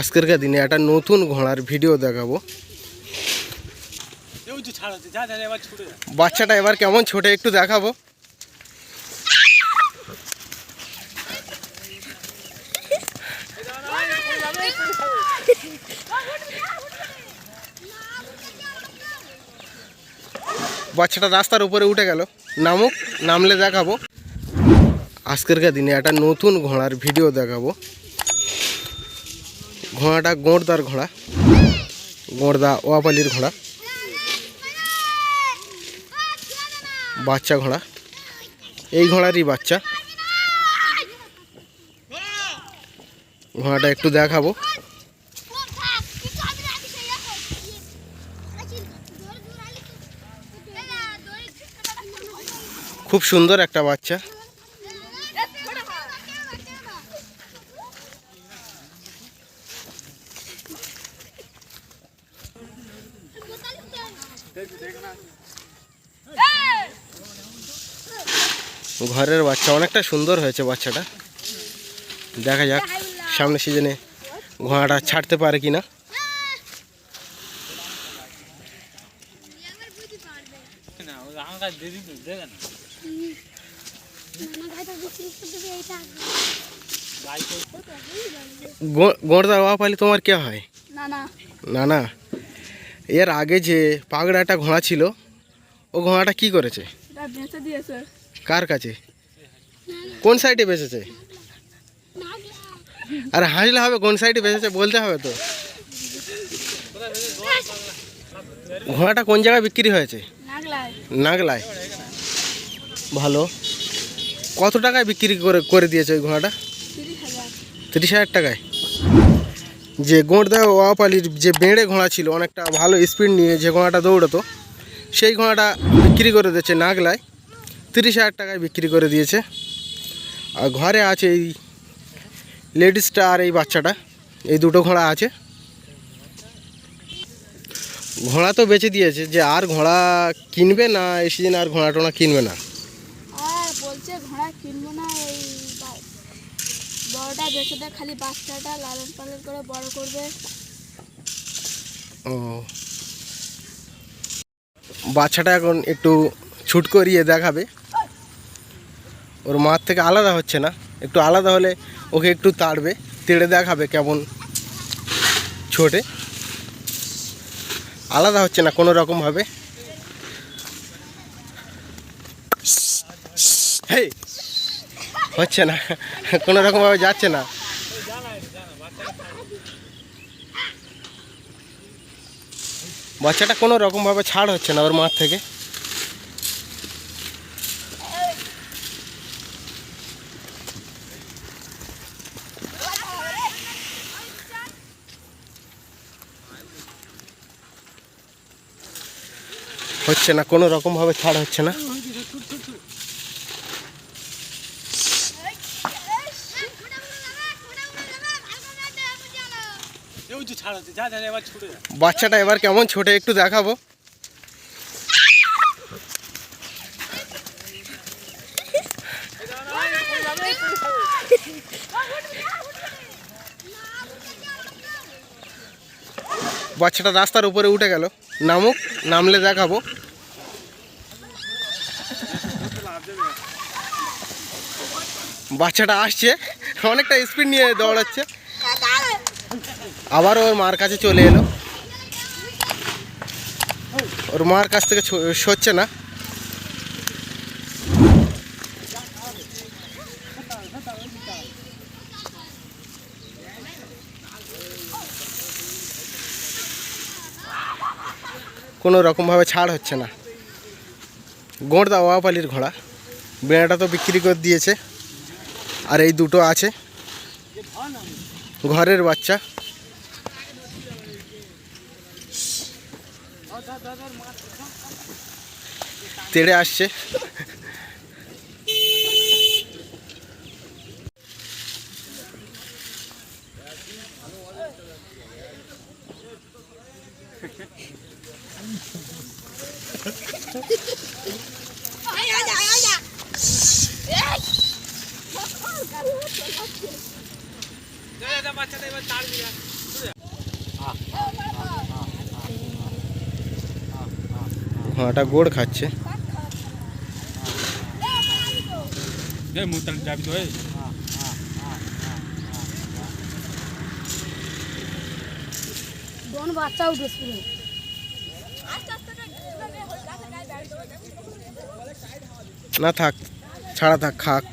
আজকেরকার দিনে একটা নতুন ঘোড়ার ভিডিও দেখাবো। বাচ্চাটা এবার কেমন ছোটে একটু দেখাবো। বাচ্চাটা রাস্তার উপরে উঠে গেল। নামুক নামলে দেখাবো। আজকেরকার দিনে একটা নতুন ঘোড়ার ভিডিও দেখাবো। ঘোড়াটা গোড়দার ঘোড়া। গোড়দা ওয়াপালির ঘোড়া। বাচ্চা ঘোড়া। এই ঘোড়ারই বাচ্চা। ঘোড়াটা একটু দেখাবো। খুব সুন্দর একটা বাচ্চা। ঘরের বাচ্চা অনেকটা সুন্দর হয়েছে বাচ্চাটা। দেখা যাক সামনে সিজনে ঘোড়াটা ছাড়তে পারে কি না না ওই আমার কাছে দিয়ে দিন দেখেন গোড়দা ওয়াপালি তোমার কে হয়? না না না এর আগে যে পাগড়া একটা ঘোড়া ছিল ও ঘোড়াটা কি করেছে? কার কাছে? কোন সাইডে বেঁচেছে? আরে হাসলে হবে কোন সাইডে বেঁচেছে বলতে হবে তো। ঘোড়াটা কোন জায়গায় বিক্রি হয়েছে? নাগলায়। নাগলায়। ভালো। কত টাকায় বিক্রি করে করে দিয়েছে ওই ঘোড়াটা? তিরিশ হাজার টাকায়? যে গোঁড়দা ওয়াপালির যে বেঁড়ে ঘোড়া ছিল, অনেকটা ভালো স্পিড নিয়ে যে ঘোড়াটা দৌড়াতো, সেই ঘোড়াটা বিক্রি করে দিয়েছে নাগলায়। তিরিশ হাজার টাকায় বিক্রি করে দিয়েছে। আর ঘরে আছে এই লেডিসটা আর এই বাচ্চাটা, এই দুটো ঘোড়া আছে। ঘোড়া তো বেচে দিয়েছে যে আর ঘোড়া কিনবে না, এই সিজনে আর ঘোড়া টোড়া কিনবে না আর বলছে ঘোড়া কিনবো না এই বা- বড়টা বেঁচে দেয় খালি বাচ্চাটা লালন পালন করে বড় করবে। ও। বাচ্চাটা এখন একটু ছুট করিয়ে দেখাবে। ওর মার থেকে আলাদা হচ্ছে না, একটু আলাদা হলে ওকে একটু তাড়বে, তেড়ে দেখাবে কেমন ছোটে। আলাদা হচ্ছে না, কোনো রকমভাবে হেই! হচ্ছে না, কোনো রকমভাবে যাচ্ছে না। বাচ্চাটা কোনো রকমভাবে ছাড় হচ্ছে না ওর মার থেকে। হচ্ছে না, কোনো রকমভাবে ছাড় হচ্ছে না ওই যে ছাড় যা যা যা, এবার ছুটে যা বাচ্চাটা এবার কেমন ছোটে একটু দেখাবো। বাচ্চাটা রাস্তার উপরে উঠে গেল। নামুক, নামলে দেখাবো। বাচ্চাটা আসছে, অনেকটা স্পিড নিয়ে দৌড়াচ্ছে। আবার ওর মার কাছে চলে এলো। ওর মার কাছ থেকে সরছে না। কোনো রকমভাবে ছাড় হচ্ছে না। গোড়দা ওয়াপালির ঘোড়া। বেড়াটা তো বিক্রি করে দিয়েছে। আর এই দুটো আছে। ঘরের বাচ্চা। তেড়ে আসছে বাচ্চাটা এবার তাড়বি যা ঘোড়াটা গোড় খাচ্ছে। বাচ্চা না থাক ছাড়া থাক খাক।